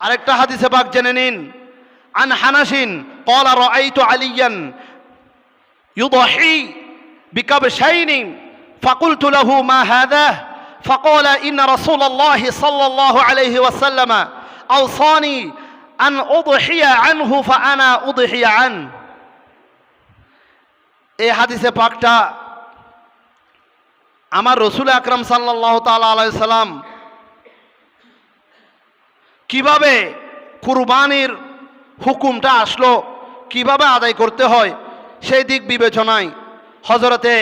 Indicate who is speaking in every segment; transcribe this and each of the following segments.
Speaker 1: আরেকটা হাদিসে পাক জেনে নিন আন হানাসিন قال رأيت عليا يضحي بكبشين فقلت له ما هذا فقال إن رسول الله صلى الله عليه وسلم أوصاني أن أضحي عنه فأنا أضحي عنه এই হাদিসে পাকটা আমার রসুল আকরাম সাল্লাহ তালা আলাইসাল্লাম কীভাবে কুরবানির হুকুমটা আসলো, কীভাবে আদায় করতে হয়, সেই দিক বিবেচনায় হজরতে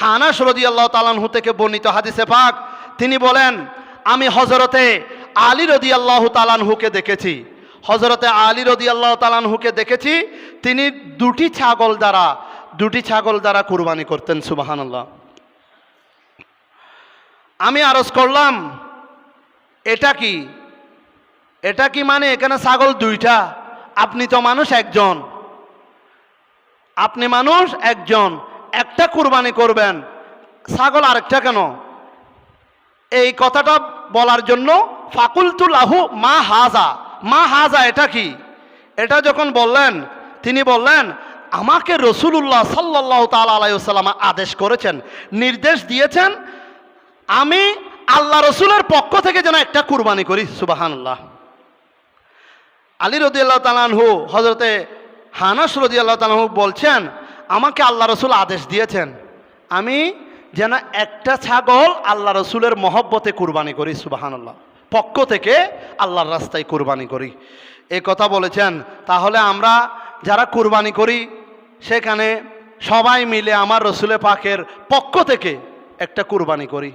Speaker 1: হানাস রদি আল্লাহ তালানহু থেকে বর্ণিত হাদিসে পাক, তিনি বলেন, আমি হজরতে আলী রদি আল্লাহ তালানহুকে দেখেছি। হজরতে আলী রদি আল্লাহ তালানহুকে দেখেছি, তিনি দুটি ছাগল দ্বারা, দুটি ছাগল দ্বারা কুরবানি করতেন সুবাহান আল্লাহ আমি আরজ করলাম, এটা কি? এটা কি মানে? এখানে ছাগল দুইটা। আপনি তো মানুষ একজন। আপনি মানুষ একজন। একটা কুরবানি করবেন। ছাগল আরেকটা কেন? এই কথাটা বলার জন্য ফাকুলতুল আহু মা হাজা। মা হাজা এটা কি? এটা যখন বললেন, তিনি বললেন, আমাকে রসুল্লাহ সাল্লাহ তাল আলাইসাল্লাম আদেশ করেছেন, নির্দেশ দিয়েছেন, আমি আল্লাহ রসুলের পক্ষ থেকে যেন একটা কুরবানি করি। সুবাহান্লাহ আলী রদি আল্লাহ তালানহু হজরতে হানাস রদি আল্লাহ তালাহু বলছেন, আমাকে আল্লাহ রসুল আদেশ দিয়েছেন, আমি যেন একটা ছাগল আল্লাহ রসুলের মহব্বতে কুরবানি করি সুবাহান্লাহ পক্ষ থেকে আল্লাহর রাস্তায় কুরবানি করি। এই কথা বলেছেন। তাহলে আমরা যারা কুরবানি করি, সেখানে সবাই মিলে আমার রসুলে পাকের পক্ষ থেকে একটা কুরবানি করি।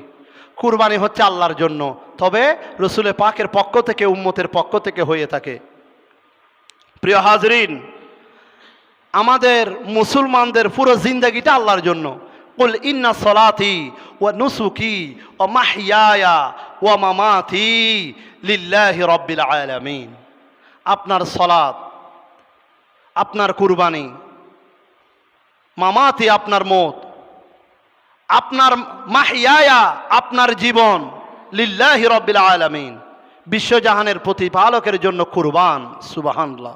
Speaker 1: কুরবানি হচ্ছে আল্লাহর জন্য। তবে রসুলে পাকের পক্ষ থেকে, উম্মতের পক্ষ থেকে হয়ে থাকে প্রিয় হাজরিন, আমাদের মুসলমানদের পুরো জিন্দগিটা আল্লাহর জন্য। কুল ইন্না সলাতি ও নুসুকি ও মাহিয়ায়া ও মামাতি লিল্লাহি রব্বিল আলামিন। আপনার সলাত আপনার কুরবানি, মামাতি আপনার মত, আপনার মাহিয়ায়া আপনার জীবন, লিল্লাহি রব্বিল আলামিন। বিশ্বজাহানের প্রতিপালকের জন্য কুরবান সুবাহান্লাহ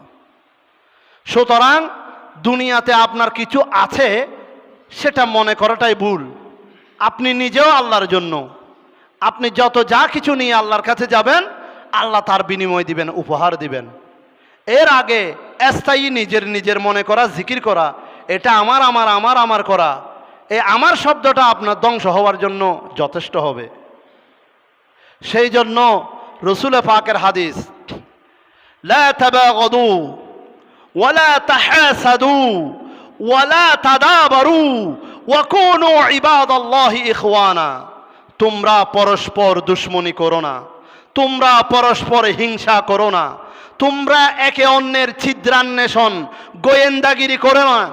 Speaker 1: সুতরাং দুনিয়াতে আপনার কিছু আছে, সেটা মনে করাটাই ভুল। আপনি নিজেও আল্লাহর জন্য। আপনি যত যা কিছু নিয়ে আল্লাহর কাছে যাবেন, আল্লাহ তার বিনিময় দিবেন, উপহার দিবেন। এর আগে স্থায়ী নিজের নিজের মনে করা, জিকির করা, এটা আমার আমার আমার আমার করা এ আমার শব্দটা আপনার ধ্বংস হওয়ার জন্য যথেষ্ট হবে। সেই জন্য রসুল পাকের হাদিস ওয়ালা তাহাসাদু ওয়ালা তাদাবারু ওয়াকুনু ইবাদাল্লাহি ইখওয়ানা তোমরা পরস্পর দুশ্মনী করো না। তোমরা পরস্পর হিংসা করো না। তোমরা একে অন্যের ছিদ্রান্বেষণ, গোয়েন্দাগিরি করো না।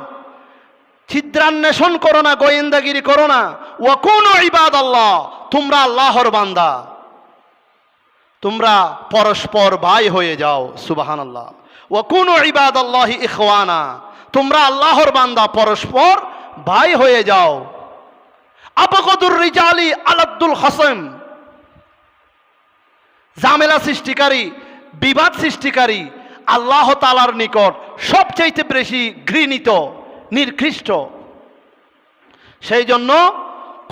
Speaker 1: ছিদ্রান্বেষণ করো না, গোয়েন্দাগিরি করো না। ও কোন ইবাদ আল্লাহ তোমরা আল্লাহর বান্দা। তোমরা পরস্পর ভাই হয়ে যাও সুবাহান আল্লাহ ও কোন ইবাদ আল্লাহ ইখওয়ানা। তোমরা আল্লাহর বান্দা, পরস্পর ভাই হয়ে যাও। আবগদুর রিজালি আলাদ্দুল হাসম জামেলা সৃষ্টিকারী, বিবাদ সৃষ্টিকারী, আল্লাহ তালার নিকট সবচাইতে বেশি ঘৃণিত নির্কৃষ্ট সেই জন্য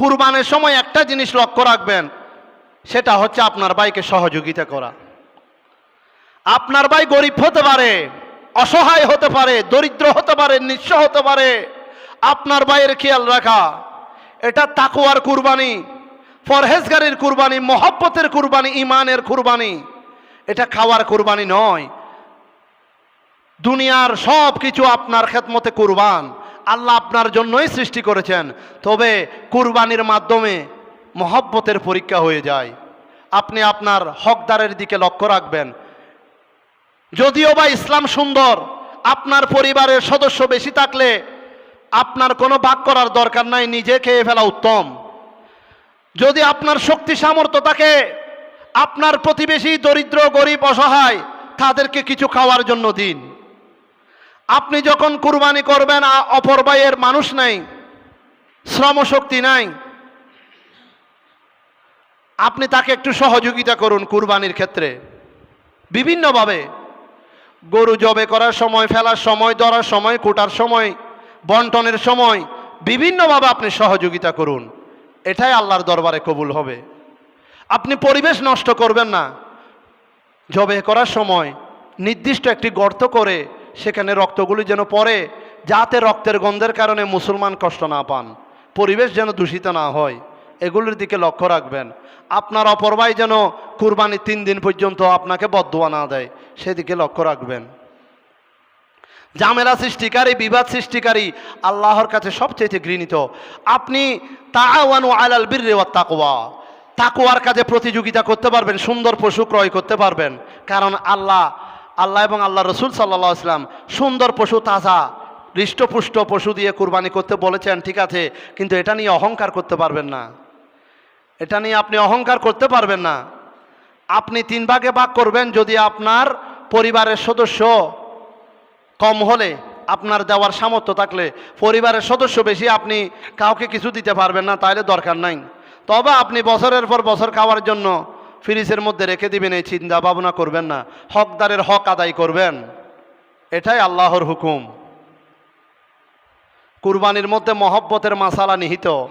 Speaker 1: কুরবানের সময় একটা জিনিস লক্ষ্য রাখবেন, সেটা হচ্ছে আপনার ভাইকে সহযোগিতা করা। আপনার ভাই গরিব হতে পারে, অসহায় হতে পারে, দরিদ্র হতে পারে, নিঃস্ব হতে পারে, আপনার ভাইয়ের খেয়াল রাখা। এটা তাকুয়ার কুরবানি ফরহেজগারির কুরবানি, মহব্বতের কুরবানি ইমানের কুরবানি। এটা খাওয়ার কুরবানি নয়। দুনিয়ার সব কিছু আপনার খেদমতে কুরবান। আল্লাহ আপনার জন্যই সৃষ্টি করেছেন। তবে কুরবানির মাধ্যমে মহব্বতের পরীক্ষা হয়ে যায়। আপনি আপনার হকদারের দিকে লক্ষ্য রাখবেন। যদিও বা ইসলাম সুন্দর, আপনার পরিবারের সদস্য বেশি থাকলে আপনার কোনো বাক করার দরকার নাই, নিজে খেয়ে ফেলা উত্তম। যদি আপনার শক্তি সামর্থ্য থাকে, আপনার প্রতিবেশী দরিদ্র, গরিব, অসহায়, তাদেরকে কিছু খাওয়ার জন্য দিন। আপনি যখন কুরবানি করবেন অপর মানুষ নাই, শ্রমশক্তি নাই, আপনি তাকে একটু সহযোগিতা করুন কুরবানির ক্ষেত্রে। বিভিন্নভাবে গরু জবে করার সময়, ফেলার সময়, ধরার সময়, কোটার সময়, বন্টনের সময়, বিভিন্নভাবে আপনি সহযোগিতা করুন। এটাই আল্লাহর দরবারে কবুল হবে। আপনি পরিবেশ নষ্ট করবেন না। জবে করার সময় নির্দিষ্ট একটি গর্ত করে সেখানে রক্তগুলি যেন পড়ে, যাতে রক্তের গন্ধের কারণে মুসলমান কষ্ট না পান, পরিবেশ যেন দূষিত না হয়। এগুলির দিকে লক্ষ্য রাখবেন। আপনার অপর ভাই যেন কুরবানি তিন দিন পর্যন্ত আপনাকে বদুয়া না দেয়, সেদিকে লক্ষ্য রাখবেন। জামেলা সৃষ্টিকারী, বিবাদ সৃষ্টিকারী আল্লাহর কাছে সবচেয়ে ঘৃণিত। আপনি তাওয়ানু আলাল বীররে ওয়াত তাকওয়া। তাকুয়ার কাজে প্রতিযোগিতা করতে পারবেন, সুন্দর পশু ক্রয় করতে পারবেন। কারণ আল্লাহ আল্লাহ এবং আল্লাহ রসুল সাল্লাহ ইসলাম সুন্দর পশু, তাজা, হৃষ্টপুষ্ট পশু দিয়ে কুরবানি করতে বলেছেন, ঠিক আছে, কিন্তু এটা নিয়ে অহংকার করতে পারবেন না। এটা নিয়ে আপনি অহংকার করতে পারবেন না। আপনি তিন ভাগে ভাগ করবেন, যদি আপনার পরিবারের সদস্য কম হলে, আপনার দেওয়ার সামর্থ্য থাকলে, পরিবারের সদস্য বেশি, আপনি কাউকে কিছু দিতে পারবেন না তাহলে দরকার নাই। তবে আপনি বছরের পর বছর খাওয়ার জন্য ফ্রিজের মধ্যে রেখে দিবেন, এই চিন্তা ভাবনা করবেন না। হকদারের হক আদায় করবেন। এটাই আল্লাহর হুকুম। কুরবানির মধ্যে মহব্বতের মাসালা নিহিত।